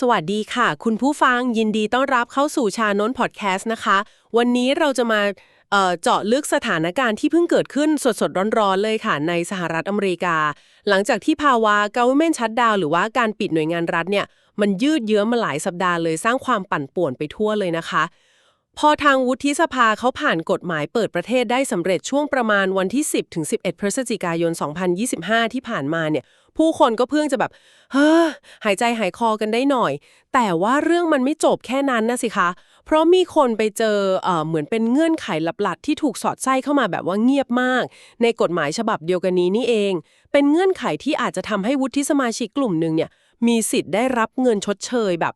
สวัสดีค่ะ คุณผู้ฟังยินดีต้อนรับเข้าสู่ชานนท์พอดแคสต์นะคะ วันนี้เราจะมาเเจาะลึกสถานการณ์ที่เพิ่งเกิดขึ้นสดๆ ร้อนๆ เลยค่ะ ในสหรัฐอเมริกา หลังจากที่ภาวะ government shutdown หรือว่าการปิดหน่วยงานรัฐเนี่ย มันยืดเยื้อมาหลายสัปดาห์เลยสร้างความปั่นป่วนไปทั่วเลยนะคะ พอทางวุฒิสภาเขาผ่านกฎหมายเปิดประเทศได้สำเร็จช่วงประมาณวันที่ 10 ถึง 11 พฤศจิกายน 2025 ที่ผ่านมาเนี่ย ผู้คนก็เพิ่งจะแบบ เฮ้อ หายใจหายคอกันได้หน่อย แต่ว่าเรื่องมันไม่จบแค่นั้นนะสิคะ เพราะมีคนไปเจอเอ่อเหมือนเป็นเงื่อนไขลับๆที่ถูกสอดไส้เข้ามาแบบว่าเงียบมาก ในกฎหมายฉบับเดียวกันนี้นี่เอง เป็นเงื่อนไขที่อาจจะทำให้วุฒิสมาชิกกลุ่มหนึ่งเนี่ยมีสิทธิ์ได้รับเงินชดเชยแบบ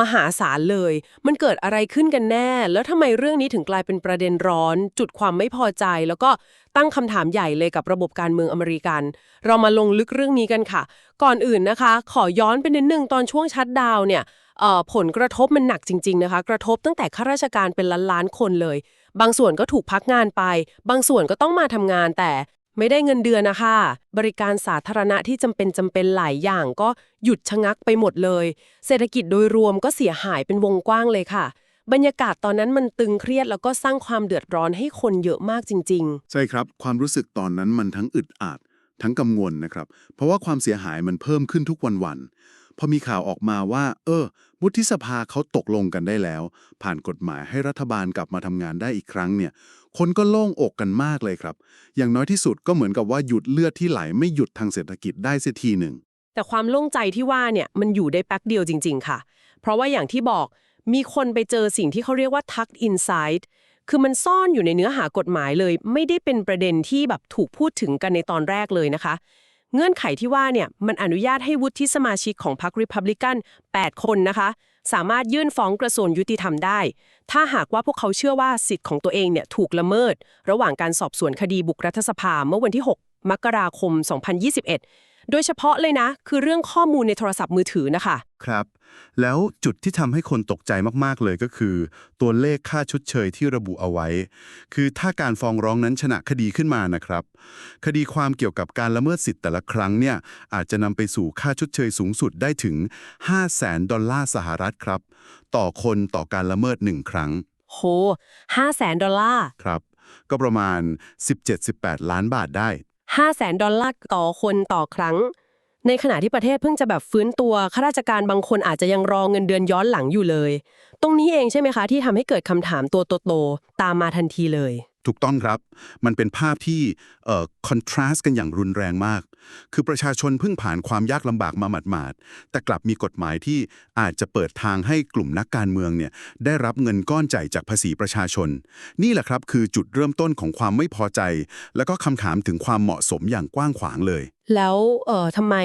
มหาศาลเลย มันเกิดอะไรขึ้นกันแน่ แล้วทำไมเรื่องนี้ถึงกลายเป็นประเด็นร้อน จุดความไม่พอใจ แล้วก็ตั้งคำถามใหญ่เลยกับระบบการเมืองอเมริกัน เรามาลงลึกเรื่องนี้กันค่ะ ก่อนอื่นนะคะ ขอย้อนไปนิดนึงตอนช่วงชัดดาวเนี่ยเอ่อผลกระทบมันหนักจริง ๆนะคะ กระทบตั้งแต่ข้าราชการเป็นล้านๆคนเลย บางส่วนก็ถูกพักงานไป บางส่วนก็ต้องมาทำงานแต่ ไม่ได้เงินเดือนนะคะ บริการสาธารณะที่จำเป็นจำเป็นหลายอย่างก็หยุดชะงักไปหมดเลย เศรษฐกิจโดยรวมก็เสียหายเป็นวงกว้างเลยค่ะ บรรยากาศตอนนั้นมันตึงเครียดแล้วก็สร้างความเดือดร้อนให้คนเยอะมากจริง ๆ ใช่ครับ ความรู้สึกตอนนั้นมันทั้งอึดอัด ทั้งกังวลนะครับ เพราะว่าความเสียหายมันเพิ่มขึ้นทุกวันๆพอมีข่าวออกมาว่า เออวุฒิสภาเขาตกลงกันได้แล้ว ผ่านกฎหมายให้รัฐบาลกลับมาทำงานได้อีกครั้งเนี่ย คนก็โล่งอกกันมากเลยครับ อย่างน้อยที่สุดก็เหมือนกับว่าหยุดเลือดที่ไหลไม่หยุดทางเศรษฐกิจได้เสียทีหนึ่งแต่ความโล่งใจที่ว่าเนี่ยมันอยู่ได้แป๊บเดียวจริง ๆ ค่ะ เพราะว่าอย่างที่บอกมีคนไปเจอสิ่งที่เขาเรียกว่า tucked inside คือมันซ่อนอยู่ในเนื้อหากฎหมายเลย ไม่ได้เป็นประเด็นที่แบบถูกพูดถึงกันในตอนแรกเลยนะคะ เงื่อนไขที่ว่าเนี่ยมันอนุญาตให้วุฒิสมาชิกของพรรคริพับลิกัน 8 คนนะคะ สามารถยื่นฟ้องกระทรวงยุติธรรมได้ ถ้าหากว่าพวกเขาเชื่อว่าสิทธิ์ของตัวเองเนี่ยถูกละเมิด ระหว่างการสอบสวนคดีบุกรัฐสภาเมื่อวันที่ 6 มกราคม 2021 โดยเฉพาะเลยนะ คือเรื่องข้อมูลในโทรศัพท์มือถือนะคะ ครับ แล้วจุดที่ทำให้คนตกใจมากๆเลยก็คือ ตัวเลขค่าชดเชยที่ระบุเอาไว้ คือถ้าการฟ้องร้องนั้นชนะคดีขึ้นมานะครับ คดีความเกี่ยวกับการละเมิดสิทธิ์แต่ละครั้งเนี่ยอาจจะนำไปสู่ค่าชดเชยสูงสุดได้ถึง 5 0 0แสนดอลลาร์สหรัฐครับ ต่อคนต่อการละเมิดหนึ่งครั้งโห5แสนดอลลาร์ครับ ก็ประมาณ 17-18 ล้านบาทได้5แสนดอลลาร์ต่อคนต่อครั้ง ในขณะที่ประเทศเพิ่งจะแบบฟื้นตัวข้าราชการบางคนอาจจะยังรอเงินเดือนย้อนหลังอยู่เลย ตรงนี้เองใช่ไหมคะ ที่ทำให้เกิดคำถามตัวโตๆตามมาทันทีเลย ถูกต้องครับ มันเป็นภาพที่เอ่อคอนทราสต์กันอย่างรุนแรงมาก คือประชาชนเพิ่งผ่านความยากลำบากมาหมาดๆแต่กลับมีกฎหมายที่อาจจะเปิดทางให้กลุ่มนักการเมืองเนี่ยได้รับเงินก้อนใหญ่จากภาษีประชาชน นี่แหละครับคือจุดเริ่มต้นของความไม่พอใจ แล้วก็คำถามถึงความเหมาะสมอย่างกว้างขวางเลย แล้วเอ่อทำไม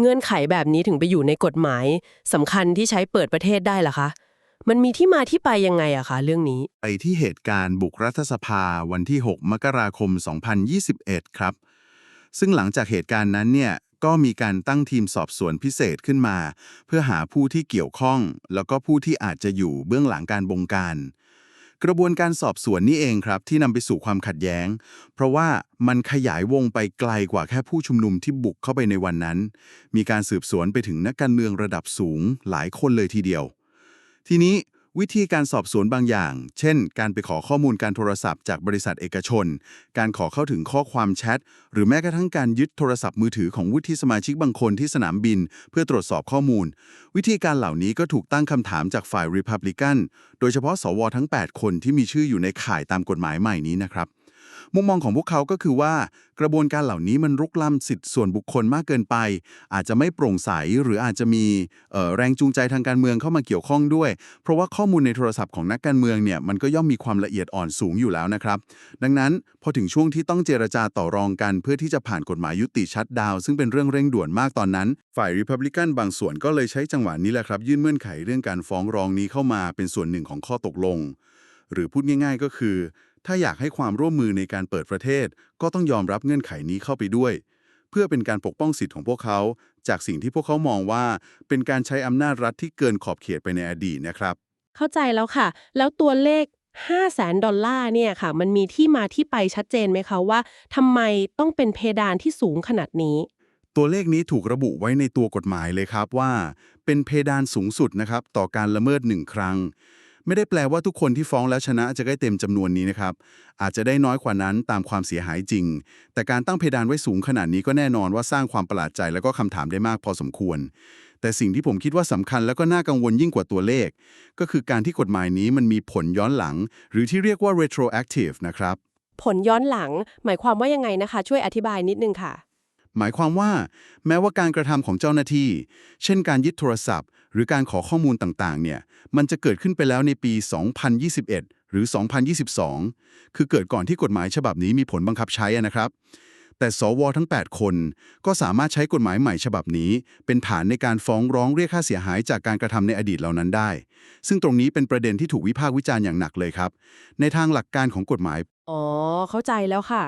เงื่อนไขแบบนี้ถึงไปอยู่ในกฎหมายสำคัญที่ใช้เปิดประเทศได้ล่ะคะ มันมีที่มาที่ไปยังไงอะคะเรื่องนี้ ไปที่เหตุการณ์บุกรัฐสภาวันที่ 6 มกราคม 2021 ครับ ซึ่งหลังจากเหตุการณ์นั้นเนี่ยก็มีการตั้งทีมสอบสวนพิเศษขึ้นมา เพื่อหาผู้ที่เกี่ยวข้อง แล้วก็ผู้ที่อาจจะอยู่เบื้องหลังการบงการ กระบวนการสอบสวนนี่เองครับที่นำไปสู่ความขัดแย้ง เพราะว่ามันขยายวงไปไกลกว่าแค่ผู้ชุมนุมที่บุกเข้าไปในวันนั้น มีการสืบสวนไปถึงนักการเมืองระดับสูงหลายคนเลยทีเดียว ทีนี้ วิธีการสอบสวนบางอย่าง เช่น การไปขอข้อมูลการโทรศัพท์จากบริษัทเอกชน การขอเข้าถึงข้อความแชท หรือแม้กระทั่งการยึดโทรศัพท์มือถือของวุฒิสมาชิกบางคนที่สนามบิน เพื่อตรวจสอบข้อมูล วิธีการเหล่านี้ก็ถูกตั้งคำถามจากฝ่ายริพับลิกัน โดยเฉพาะสวทั้ง 8 คนที่มีชื่ออยู่ในข่ายตามกฎหมายใหม่นี้นะครับ มุมมองของพวกเขาก็คือว่า กระบวนการเหล่านี้มันรุกล้ำสิทธิส่วนบุคคลมากเกินไป อาจจะไม่โปร่งใสหรืออาจจะมีแรงจูงใจทางการเมืองเข้ามาเกี่ยวข้องด้วย เพราะว่าข้อมูลในโทรศัพท์ของนักการเมืองเนี่ยมันก็ย่อมมีความละเอียดอ่อนสูงอยู่แล้วนะครับ ดังนั้นพอถึงช่วงที่ต้องเจรจาต่อรองกัน เพื่อที่จะผ่านกฎหมายยุติชัดดาวซึ่งเป็นเรื่องเร่งด่วนมากตอนนั้น ฝ่าย Republican บางส่วนก็เลยใช้จังหวะนี้แหละครับ ยื่นเงื่อนไขเรื่องการฟ้องร้องนี้เข้ามาเป็นส่วนหนึ่งของข้อตกลง หรือพูดง่าย ๆ ก็คือ ถ้าอยากให้ความร่วมมือในการเปิดประเทศ ก็ต้องยอมรับเงื่อนไขนี้เข้าไปด้วย เพื่อเป็นการปกป้องสิทธิ์ของพวกเขา จากสิ่งที่พวกเขามองว่า เป็นการใช้อำนาจรัฐที่เกินขอบเขตไปในอดีตนะครับ เข้าใจแล้วค่ะ แล้วตัวเลข5แสนดอลลาร์เนี่ยค่ะ มันมีที่มาที่ไปชัดเจนไหมคะว่าทำไมต้องเป็นเพดานที่สูงขนาดนี้ ตัวเลขนี้ถูกระบุไว้ในตัวกฎหมายเลยครับว่า เป็นเพดานสูงสุดนะครับต่อการละเมิดหนึ่งครั้ง ไม่ได้แปลว่าทุกคนที่ฟ้องแล้วชนะจะได้เต็มจำนวนนี้นะครับ อาจจะได้น้อยกว่านั้นตามความเสียหายจริง แต่การตั้งเพดานไว้สูงขนาดนี้ก็แน่นอนว่าสร้างความประหลาดใจแล้วก็คำถามได้มากพอสมควร แต่สิ่งที่ผมคิดว่าสำคัญแล้วก็น่ากังวลยิ่งกว่าตัวเลข ก็คือการที่กฎหมายนี้มันมีผลย้อนหลัง หรือที่เรียกว่า retroactive นะครับผลย้อนหลัง หมายความว่ายังไงนะคะ ช่วยอธิบายนิดนึงค่ะหมายความว่า แม้ว่าการกระทำของเจ้าหน้าที่ เช่นการยึดโทรศัพท์ หรือการขอข้อมูลต่างๆ เนี่ย มันจะเกิดขึ้นไปแล้วในปี 2021 หรือ 2022 คือเกิดก่อนที่กฎหมายฉบับนี้มีผลบังคับใช้อะนะครับ แต่สวทั้ง 8 คนก็สามารถใช้กฎหมายใหม่ฉบับนี้ เป็นฐานในการฟ้องร้องเรียกค่าเสียหายจากการกระทำในอดีตเหล่านั้นได้ ซึ่งตรงนี้เป็นประเด็นที่ถูกวิพากษ์วิจารณ์อย่างหนักเลยครับ ในทางหลักการของกฎหมาย อ๋อ เข้าใจแล้วค่ะ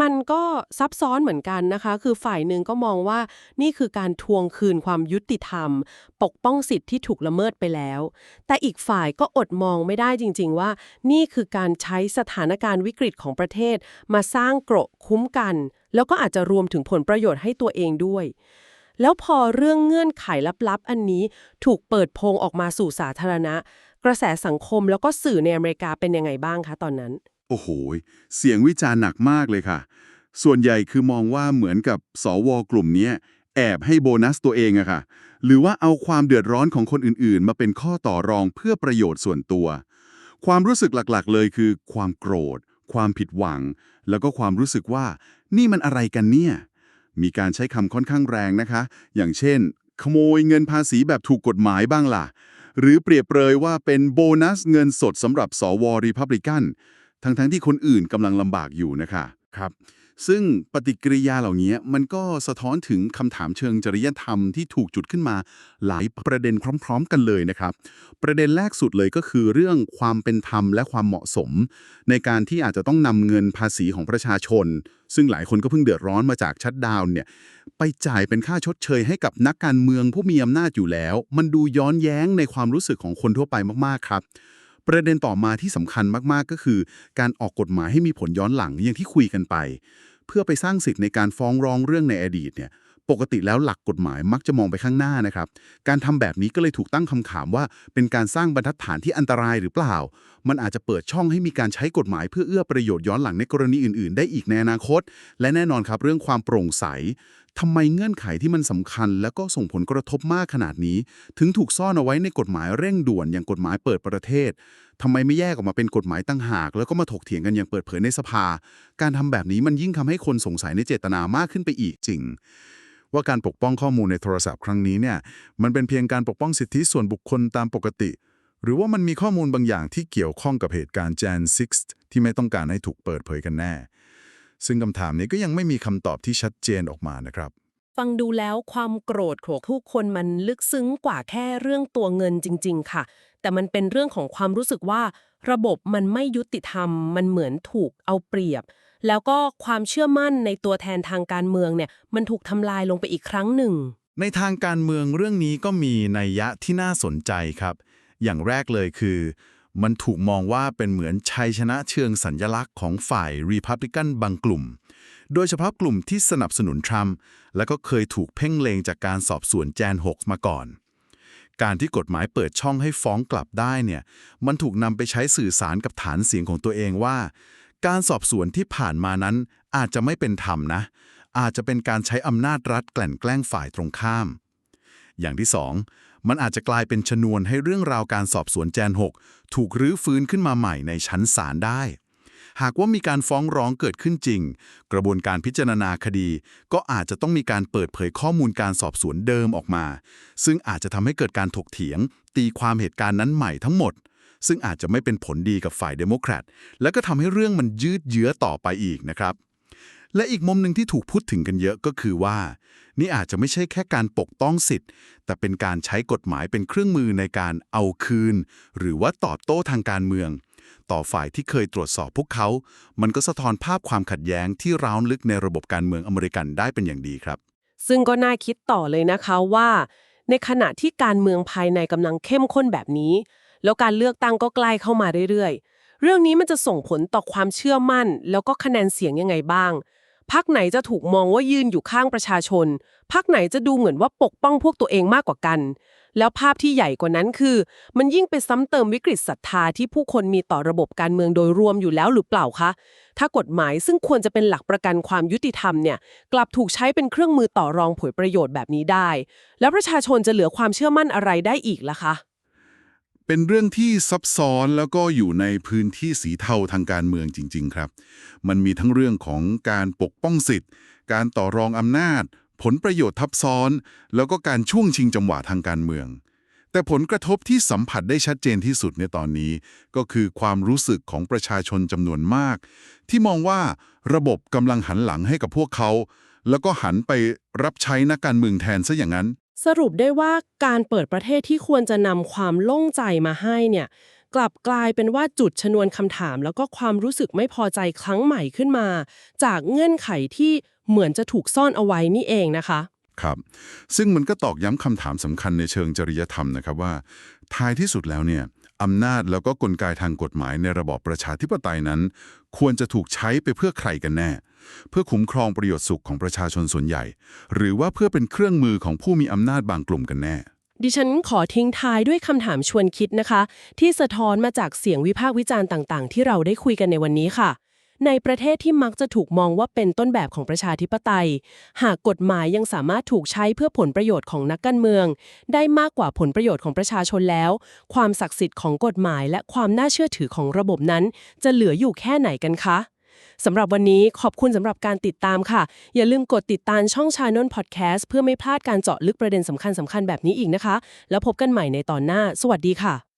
มันก็ซับซ้อนเหมือนกันนะคะ คือฝ่ายหนึ่งก็มองว่านี่คือการทวงคืนความยุติธรรม ปกป้องสิทธิ์ที่ถูกละเมิดไปแล้ว แต่อีกฝ่ายก็อดมองไม่ได้จริง ๆ ว่า นี่คือการใช้สถานการณ์วิกฤตของประเทศ มาสร้างเกราะคุ้มกัน แล้วก็อาจจะรวมถึงผลประโยชน์ให้ตัวเองด้วยแล้วพอเรื่องเงื่อนไขลับๆ อันนี้ถูกเปิดโพงออกมาสู่สาธารณะ กระแสสังคมแล้วก็สื่อในอเมริกาเป็นยังไงบ้างคะตอนนั้น โอ้โห เสียงวิจารณ์หนักมากเลยค่ะ ส่วนใหญ่คือมองว่าเหมือนกับสวกลุ่มนี้แอบให้โบนัสตัวเองอะค่ะ หรือว่าเอาความเดือดร้อนของคนอื่นๆ มาเป็นข้อต่อรองเพื่อประโยชน์ส่วนตัว ความรู้สึกหลักๆ เลยคือ ความโกรธ ความผิดหวัง แล้วก็ความรู้สึกว่า นี่มันอะไรกันเนี่ย มีการใช้คำค่อนข้างแรงนะคะ อย่างเช่น ขโมยเงินภาษีแบบถูกกฎหมายบ้างล่ะ หรือเปรียบเปรยว่าเป็นโบนัสเงินสดสำหรับสวรีพับลิกัน ทั้งๆที่คนอื่นกำลังลำบากอยู่นะคะครับ ซึ่งปฏิกิริยาเหล่านี้มันก็สะท้อนถึงคำถามเชิงจริยธรรมที่ถูกจุดขึ้นมาหลายประเด็นพร้อม ๆ กันเลยนะครับ ประเด็นแรกสุดเลยก็คือเรื่องความเป็นธรรมและความเหมาะสม ในการที่อาจจะต้องนำเงินภาษีของประชาชน ซึ่งหลายคนก็เพิ่งเดือดร้อนมาจากชัดดาวน์เนี่ยไปจ่ายเป็นค่าชดเชยให้กับนักการเมืองผู้มีอำนาจอยู่แล้ว มันดูย้อนแย้งในความรู้สึกของคนทั่วไปมากๆครับ ประเด็นต่อมาที่สำคัญมากๆก็คือ การออกกฎหมายให้มีผลย้อนหลังอย่างที่คุยกันไป เพื่อไปสร้างสิทธิ์ในการฟ้องร้องเรื่องในอดีตเนี่ยปกติแล้วหลักกฎหมายมักจะมองไปข้างหน้านะครับ การทำแบบนี้ก็เลยถูกตั้งคำถามว่า เป็นการสร้างบรรทัดฐานที่อันตรายหรือเปล่า มันอาจจะเปิดช่องให้มีการใช้กฎหมายเพื่อเอื้อประโยชน์ย้อนหลังในกรณีอื่น ๆ ได้อีกในอนาคต และแน่นอนครับเรื่องความโปร่งใส ทำไมเงื่อนไขที่มันสำคัญ แล้วก็ส่งผลกระทบมากขนาดนี้ ถึงถูกซ่อนเอาไว้ในกฎหมายเร่งด่วนอย่างกฎหมายเปิดประเทศทำไมไม่แยกออกมาเป็นกฎหมายตั้งหาก แล้วก็มาถกเถียงกันอย่างเปิดเผยในสภา การทำแบบนี้มันยิ่งทำให้คนสงสัยในเจตนามากขึ้นไปอีกจริง ว่าการปกป้องข้อมูลในโทรศัพท์ครั้งนี้เนี่ยมันเป็นเพียงการปกป้องสิทธิส่วนบุคคลตามปกติ หรือว่ามันมีข้อมูลบางอย่างที่เกี่ยวข้องกับเหตุการณ์ Jan 6ที่ไม่ต้องการให้ถูกเปิดเผยกันแน่ ซึ่งคำถามนี้ก็ยังไม่มีคำตอบที่ชัดเจนออกมานะครับ ฟังดูแล้วความโกรธของทุกคนมันลึกซึ้งกว่าแค่เรื่องตัวเงินจริง ๆ ค่ะ แต่มันเป็นเรื่องของความรู้สึกว่า ระบบมันไม่ยุติธรรม มันเหมือนถูกเอาเปรียบ แล้วก็ความเชื่อมั่นในตัวแทนทางการเมืองเนี่ย มันถูกทำลายลงไปอีกครั้งหนึ่ง ในทางการเมืองเรื่องนี้ก็มีนัยยะที่น่าสนใจครับ อย่างแรกเลยคือ มันถูกมองว่าเป็นเหมือนชัยชนะเชิงสัญญลักษณ์ของฝ่ายรีพับลิกันบางกลุ่ม โดยเฉพาะกลุ่มที่สนับสนุนทรัมป์และก็เคยถูกเพ่งเลงจากการสอบสวนแจน 6 มาก่อน การที่กฎหมายเปิดช่องให้ฟ้องกลับได้เนี่ย มันถูกนำไปใช้สื่อสารกับฐานเสียงของตัวเองว่า การสอบสวนที่ผ่านมานั้นอาจจะไม่เป็นธรรมนะ อาจจะเป็นการใช้อำนาจรัฐแกลั่นแกล้งฝ่ายตรงข้าม อย่างที่สอง มันอาจจะกลายเป็นชนวนให้เรื่องราวการสอบสวนแจน 6 ถูกรื้อฟื้นขึ้นมาใหม่ในชั้นศาลได้ หากว่ามีการฟ้องร้องเกิดขึ้นจริง กระบวนการพิจารณาคดี ก็อาจจะต้องมีการเปิดเผยข้อมูลการสอบสวนเดิมออกมา ซึ่งอาจจะทำให้เกิดการถกเถียง ตีความเหตุการณ์นั้นใหม่ทั้งหมด ซึ่งอาจจะไม่เป็นผลดีกับฝ่ายเดโมแครตและก็ทำให้เรื่องมันยืดเยื้อต่อไปอีกนะครับ และอีกมุมหนึ่งที่ถูกพูดถึงกันเยอะก็คือว่า นี่อาจจะไม่ใช่แค่การปกป้องสิทธิ์ แต่เป็นการใช้กฎหมายเป็นเครื่องมือในการเอาคืน หรือว่าตอบโต้ทางการเมือง ต่อฝ่ายที่เคยตรวจสอบพวกเขา มันก็สะท้อนภาพความขัดแย้งที่ร้าวลึกในระบบการเมืองอเมริกันได้เป็นอย่างดีครับ ซึ่งก็น่าคิดต่อเลยนะคะว่า ในขณะที่การเมืองภายในกำลังเข้มข้นแบบนี้ แล้วการเลือกตั้งก็ใกล้เข้ามาเรื่อยๆเรื่องนี้มันจะส่งผลต่อความเชื่อมั่น แล้วก็คะแนนเสียงยังไงบ้าง พักไหนจะถูกมองว่ายืนอยู่ข้างประชาชน พักไหนจะดูเหมือนว่าปกป้องพวกตัวเองมากกว่ากัน แล้วภาพที่ใหญ่กว่านั้นคือ มันยิ่งไปซ้ำเติมวิกฤตศรัทธาที่ผู้คนมีต่อระบบการเมืองโดยรวมอยู่แล้วหรือเปล่าคะ ถ้ากฎหมายซึ่งควรจะเป็นหลักประกันความยุติธรรมเนี่ยกลับถูกใช้เป็นเครื่องมือต่อรองผลประโยชน์แบบนี้ได้ แล้วประชาชนจะเหลือความเชื่อมั่นอะไรได้อีกล่ะคะ เป็นเรื่องที่ซับซ้อนแล้วก็อยู่ในพื้นที่สีเทาทางการเมืองจริง ๆ ครับ มันมีทั้งเรื่องของการปกป้องสิทธิ์ การต่อรองอำนาจ ผลประโยชน์ทับซ้อน แล้วก็การช่วงชิงจังหวะทางการเมือง แต่ผลกระทบที่สัมผัสได้ชัดเจนที่สุดในตอนนี้ ก็คือความรู้สึกของประชาชนจำนวนมาก ที่มองว่าระบบกำลังหันหลังให้กับพวกเขา แล้วก็หันไปรับใช้นักการเมืองแทนซะอย่างนั้น สรุปได้ว่าการเปิดประเทศที่ควรจะนำความโล่งใจมาให้เนี่ย กลับกลายเป็นว่าจุดชนวนคำถาม แล้วก็ความรู้สึกไม่พอใจครั้งใหม่ขึ้นมา จากเงื่อนไขที่เหมือนจะถูกซ่อนเอาไว้นี่เองนะคะ ครับ ซึ่งมันก็ตอกย้ำคำถามสำคัญในเชิงจริยธรรมนะครับว่า ท้ายที่สุดแล้วเนี่ย อำนาจแล้วก็กลไกทางกฎหมายในระบอบประชาธิปไตยนั้น ควรจะถูกใช้ไปเพื่อใครกันแน่ เพื่อคุ้มครองประโยชน์สุขของประชาชนส่วนใหญ่ หรือว่าเพื่อเป็นเครื่องมือของผู้มีอำนาจบางกลุ่มกันแน่ ดิฉันขอทิ้งท้ายด้วยคำถามชวนคิดนะคะ ที่สะท้อนมาจากเสียงวิพากษ์วิจารณ์ต่าง ๆ ที่เราได้คุยกันในวันนี้ค่ะ ในประเทศที่มักจะถูกมองว่าเป็นต้นแบบของประชาธิปไตย หากกฎหมายยังสามารถถูกใช้เพื่อผลประโยชน์ของนักการเมือง ได้มากกว่าผลประโยชน์ของประชาชนแล้ว ความศักดิ์สิทธิ์ของกฎหมาย และความน่าเชื่อถือของระบบนั้น จะเหลืออยู่แค่ไหนกันคะสำหรับวันนี้ขอบคุณสำหรับการติดตามค่ะ อย่าลืมกดติดตามช่องชานนพอดแคสต์เพื่อไม่พลาดการเจาะลึกประเด็นสำคัญๆแบบนี้อีกนะคะ แล้วพบกันใหม่ในตอนหน้า สวัสดีค่ะ